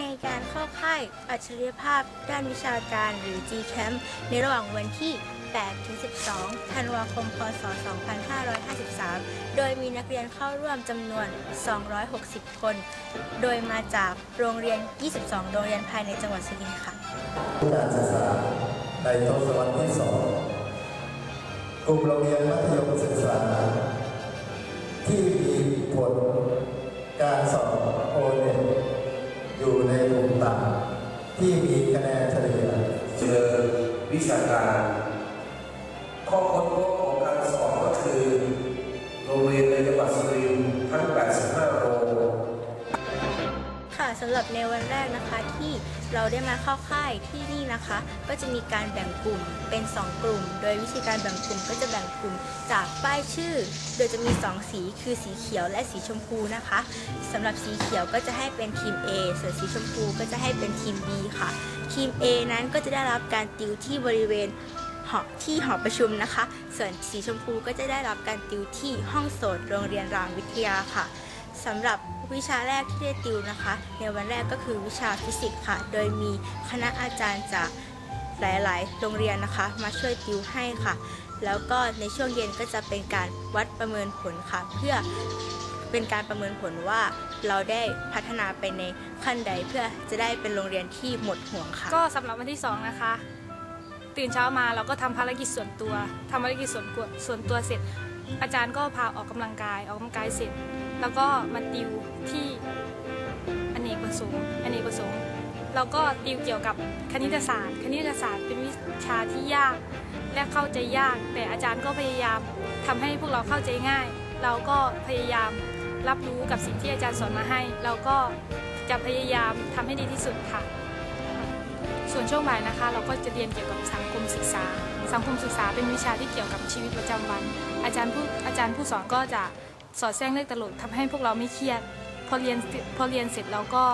ในการเข้าค่ายอัจฉริยภาพด้านวิชาการหรือ GCamp ในระหว่างวันที่ 8 ถึง 12 ธันวาคม พศ 2553 โดยมีนักเรียนเข้าร่วมจำนวน 260 คน โดยมาจากโรงเรียน 22 โรงเรียนภายในจังหวัดสุรินทร์ค่ะการศึกษาในทศวรรษที่สองกลุ่มโรงเรียนมัธยมศึกษา ที่มีผลการสอบโอเน็ตอยู่ในกลุ่มต่ำที่มีคะแนนเฉลี่ยเจอวิชาการข้อค้นพบ สำหรับในวันแรกนะคะที่เราได้มาเข้าค่ายที่นี่นะคะ ก็จะมีการแบ่งกลุ่มเป็น 2 กลุ่ม โดยวิธีการแบ่งกลุ่มก็จะแบ่งกลุ่มจากป้ายชื่อ โดยจะมี 2 สีคือสีเขียวและสีชมพูนะคะสำหรับสีเขียวก็จะให้เป็นทีม A ส่วนสีชมพูก็จะให้เป็นทีม B ค่ะ ทีม A นั้นก็จะได้รับการติวที่บริเวณหอที่หอประชุมนะคะ ส่วนสีชมพูก็จะได้รับการติวที่ห้องโสดโรงเรียนรามวิทยาค่ะสำหรับ วิชาแรกที่ได้ติวนะคะ ในวันแรกก็คือวิชาฟิสิกส์ค่ะ โดยมีคณะอาจารย์จากหลาย ๆ โรงเรียนนะคะ มาช่วยติวให้ค่ะ แล้วก็ในช่วงเย็นก็จะเป็นการวัดประเมินผลค่ะ เพื่อเป็นการประเมินผลว่าเราได้พัฒนาไปในขั้นใดเพื่อจะได้เป็นโรงเรียนที่หมดห่วงค่ะ ก็สำหรับวันที่ 2 นะคะ ตื่นเช้ามาเราก็ทำภารกิจส่วนตัวทำภารกิจส่วนส่วนตัวเสร็จ อาจารย์ก็พาออกกำลังกายออกกำลังกายเสร็จ แล้วก็มาติวที่อเนกประสงค์อเนกประสงค์เราก็ติวเกี่ยวกับคณิตศาสตร์ คณิตศาสตร์เป็นวิชาที่ยากและเข้าใจยาก แต่อาจารย์ก็พยายามทำให้พวกเราเข้าใจง่าย เราก็พยายามรับรู้กับสิ่งที่อาจารย์สอนมาให้ เราก็จะพยายามทำให้ดีที่สุดค่ะ ส่วนช่วงบ่ายนะคะ เราก็จะเรียนเกี่ยวกับสังคมศึกษา สังคมศึกษาเป็นวิชาที่เกี่ยวกับชีวิตประจำวัน อาจารย์ผู้อาจารย์ผู้สอนก็จะ สอดแทรกเรื่องตลกทำให้พวกเราไม่เครียด พอเรียนพอเรียนเสร็จเราก็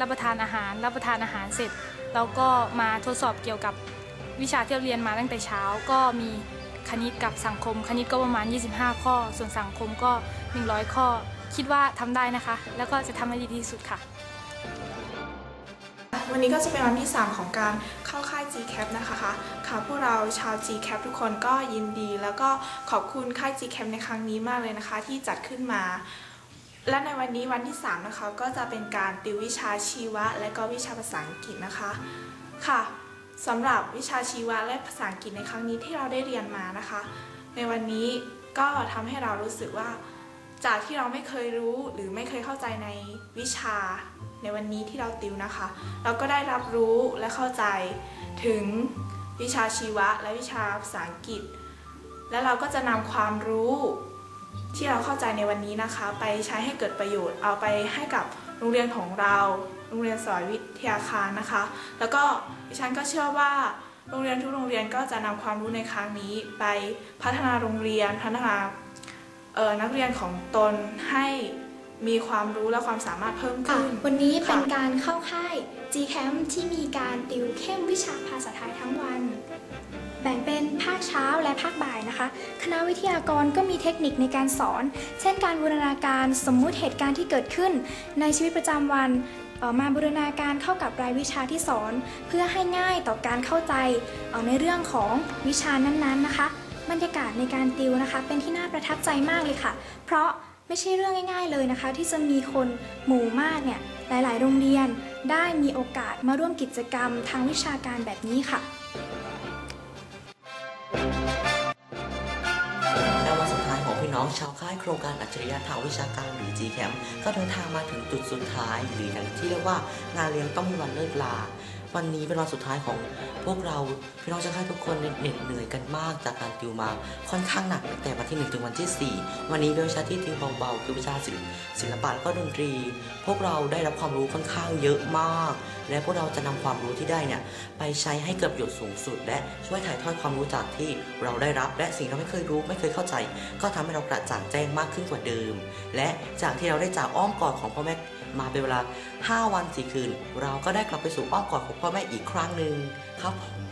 รับประทานอาหาร รับประทานอาหารเสร็จเราก็มาทดสอบเกี่ยวกับวิชาที่เราเรียนมาตั้งแต่เช้าก็มีคณิตกับสังคม คณิตก็ประมาณ 25 ข้อ ส่วนสังคมก็ 100 ข้อ คิดว่าทำได้นะคะ แล้วก็จะทำให้ดีที่สุดค่ะ วันนี้ก็จะเป็นวันที่ 3 ของการเข้าค่าย GCAP นะคะค่ะพวกเราชาว GCAP ทุกคนก็ยินดี แล้วก็ขอบคุณค่าย GCAP ในครั้งนี้มากเลยนะคะ ที่จัดขึ้นมา และในวันนี้วันที่ 3 นะคะ ก็จะเป็นการติววิชาชีวะ และก็วิชาภาษาอังกฤษนะคะค่ะสำหรับวิชาชีวะและภาษาอังกฤษในครั้งนี้ที่เราได้เรียนมานะคะ ในวันนี้ก็ทำให้เรารู้สึกว่า จากที่เราไม่เคยรู้หรือไม่เคยเข้าใจในวิชาในวันนี้ที่เราติวนะคะ เราก็ได้รับรู้และเข้าใจถึงวิชาชีวะและวิชาภาษาอังกฤษ และเราก็จะนำความรู้ที่เราเข้าใจในวันนี้นะคะ ไปใช้ให้เกิดประโยชน์ เอาไปให้กับโรงเรียนของเราโรงเรียนสอยวิทยาคารนะคะ แล้วก็ดิฉันก็เชื่อว่าโรงเรียนทุกโรงเรียนก็จะนำความรู้ในครั้งนี้ ไปพัฒนาโรงเรียนพัฒนา นักเรียนของตนให้มีความรู้และความสามารถเพิ่มค่ะขึ้น วันนี้เป็นค่ะการเข้าค่าย G-Camp ที่มีการติวเข้มวิชาภาษาไทยทั้งวัน แบ่งเป็นภาคเช้าและภาคบ่ายนะคะ คณะวิทยากรก็มีเทคนิคในการสอน เช่นการบูรณาการสมมุติเหตุการณ์ที่เกิดขึ้น ในชีวิตประจำวันเอ่อมาบูรณาการเข้ากับรายวิชาที่สอน เพื่อให้ง่ายต่อการเข้าใจเอ่อในเรื่องของวิชานั้นๆนะคะ บรรยากาศในการติวนะคะ เป็นที่น่าประทับใจมากเลยค่ะ เพราะไม่ใช่เรื่องง่าย ๆเลยนะคะ ที่จะมีคนหมู่มากเนี่ยหลาย ๆ โรงเรียนได้มีโอกาสมาร่วมกิจกรรมทางวิชาการแบบนี้ค่ะและวันสุดท้ายของพี่น้องชาวค่ายโครงการอัจฉริยะทางวิชาการหรือ GCAM ก็เดินทางมาถึงจุดสุดท้ายหรืออย่างที่เรียกว่างานเลี้ยงต้องมีวันเลิกลา วันนี้เป็นวันสุดท้ายของพวกเราพี่น้องชาวค่ายทุกคนเหน็ดเหนื่อยกันมากจากการติวมาค่อนข้างหนักตั้งแต่วันที่ 1 ถึงวันที่ 4 วันนี้เป็นวิชาที่ติวเบาๆคือวิชาศิลป์ศิลปะและก็ดนตรี พวกเราได้รับความรู้ค่อนข้างเยอะมาก และพวกเราจะนำความรู้ที่ได้เนี่ยไปใช้ให้เกิดประโยชน์สูงสุด และช่วยถ่ายทอดความรู้จากที่เราได้รับ และสิ่งที่เราไม่เคยรู้ไม่เคยเข้าใจ ก็ทำให้เรากระจ่างแจ้งมากขึ้นกว่าเดิม และจากที่เราได้จากอ้อมกอดของพ่อแม่มาเป็นเวลา 5 วัน 4 คืน เราก็ได้กลับไปสู่อ้อมกอดของพ่อแม่อีกครั้งหนึ่งครับผม